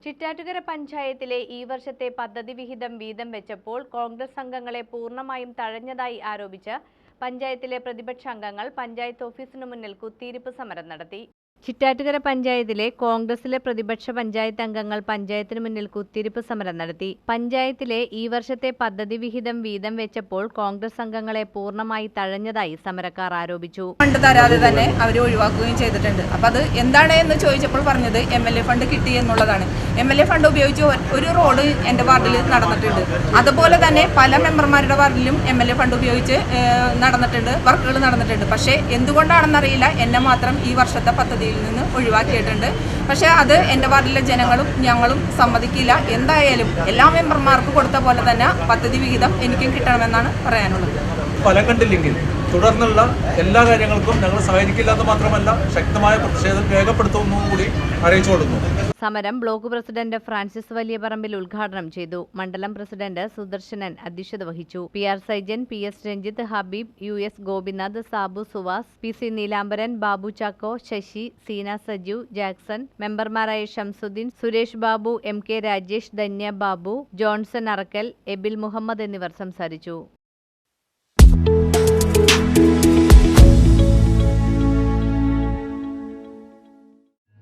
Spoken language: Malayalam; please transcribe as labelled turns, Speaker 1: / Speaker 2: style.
Speaker 1: ചിറ്റാറ്റുകര പഞ്ചായത്തിലെ ഈ വർഷത്തെ പദ്ധതി വിഹിതം വീതം വെച്ചപ്പോൾ കോൺഗ്രസ് അംഗങ്ങളെ പൂർണമായും തഴഞ്ഞതായി ആരോപിച്ച് പഞ്ചായത്തിലെ പ്രതിപക്ഷ അംഗങ്ങൾ പഞ്ചായത്ത് ഓഫീസിനു മുന്നിൽ കുത്തിയിരിപ്പ് സമരം നടത്തി. ചിറ്റാറ്റുകര പഞ്ചായത്തിലെ കോൺഗ്രസിലെ പ്രതിപക്ഷ പഞ്ചായത്ത് അംഗങ്ങൾ പഞ്ചായത്തിന് മുന്നിൽ കുത്തിരിപ്പ് സമരം നടത്തി. പഞ്ചായത്തിലെ ഈ വർഷത്തെ പദ്ധതി വിഹിതം വീതം വെച്ചപ്പോൾ കോൺഗ്രസ് അംഗങ്ങളെ പൂർണമായി തഴഞ്ഞതായി സമരക്കാർ ആരോപിച്ചു.
Speaker 2: ഫണ്ട് തരാതെ തന്നെ അവർ ഒഴിവാക്കുകയും ചെയ്തിട്ടുണ്ട്. അപ്പൊ അത് എന്താണ് എന്ന് ചോദിച്ചപ്പോൾ പറഞ്ഞത് എം എൽ എ ഫണ്ട് കിട്ടി എന്നുള്ളതാണ്. എം എൽ എ ഫണ്ട് ഉപയോഗിച്ച് ഒരു റോഡ് എന്റെ വാർഡിൽ നടന്നിട്ടുണ്ട്. അതുപോലെ തന്നെ പല മെമ്പർമാരുടെ വാർഡിലും എം എൽ എ ഫണ്ട് ഉപയോഗിച്ച് നടന്നിട്ടുണ്ട് വർക്കുകൾ നടന്നിട്ടുണ്ട്. പക്ഷേ എന്തുകൊണ്ടാണെന്നറിയില്ല. എന്നെ മാത്രം ഈ വർഷത്തെ പദ്ധതിയിൽ നിന്ന് ഒഴിവാക്കിയിട്ടുണ്ട്. പക്ഷേ അത് എന്റെ വാർഡിലെ ജനങ്ങളും ഞങ്ങളും സമ്മതിക്കില്ല. എന്തായാലും എല്ലാ മെമ്പർമാർക്ക് കൊടുത്ത പോലെ തന്നെ പദ്ധതി വിഹിതം എനിക്കും കിട്ടണമെന്നാണ് പറയാനുള്ളത്.
Speaker 3: ഫലം കണ്ടില്ലെങ്കിൽ തുടർന്നുള്ള എല്ലാ കാര്യങ്ങൾക്കും ഞങ്ങൾ സഹകരിക്കില്ല എന്ന് മാത്രമല്ല ശക്തമായ പ്രതിഷേധം രേഖപ്പെടുത്തുമെന്നും കൂടി അറിയിച്ചുകൊള്ളുന്നു.
Speaker 1: സമരം ബ്ലോക്ക് പ്രസിഡന്റ് ഫ്രാൻസിസ് വലിയപറമ്പിൽ ഉദ്ഘാടനം ചെയ്തു. മണ്ഡലം പ്രസിഡന്റ് സുദർശനൻ അധ്യക്ഷത വഹിച്ചു. P R Saijan P S Ranjith Habeeb U S Gopinath Sabu Suvas P C Neelambaran Babu Chacko Sasi Seena Saju Jackson മെമ്പർമാരായ Shamsuddin Suresh Babu M K Rajesh Dhanya Babu Johnson Arakkal Ebil Muhammad എന്നിവർ സംസാരിച്ചു.